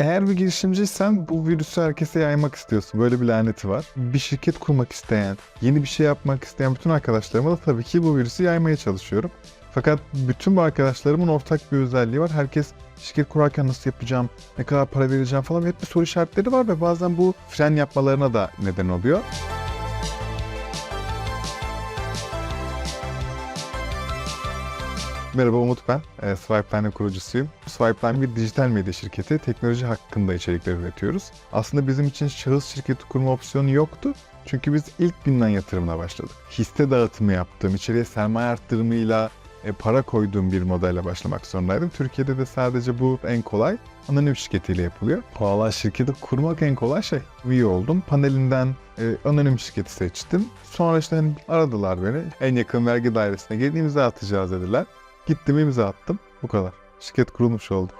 Eğer bir girişimciysen bu virüsü herkese yaymak istiyorsun. Böyle bir laneti var. Bir şirket kurmak isteyen, yeni bir şey yapmak isteyen bütün arkadaşlarıma da tabii ki bu virüsü yaymaya çalışıyorum. Fakat bütün bu arkadaşlarımın ortak bir özelliği var. Herkes şirket kurarken nasıl yapacağım, ne kadar para vereceğim falan hep bir soru işaretleri var ve bazen bu fren yapmalarına da neden oluyor. Merhaba Umut ben. E, Swipeline'ın kurucusuyum. Swipeline bir dijital medya şirketi. Teknoloji hakkında içerikler üretiyoruz. Aslında bizim için şahıs şirketi kurma opsiyonu yoktu. Çünkü biz ilk günden yatırımla başladık. Hisse dağıtımı yaptığım, içeriye sermaye arttırımıyla e, para koyduğum bir modelle başlamak zorundaydım. Türkiye'de de sadece bu en kolay anonim şirketiyle yapılıyor. Valla şirketi kurmak en kolay şey. Üye oldum. Panelinden e, anonim şirketi seçtim. Sonra işte hani aradılar beni. En yakın vergi dairesine gelin imza atacağız dediler. Gittim imza attım. Bu kadar. Şirket kurulmuş oldu.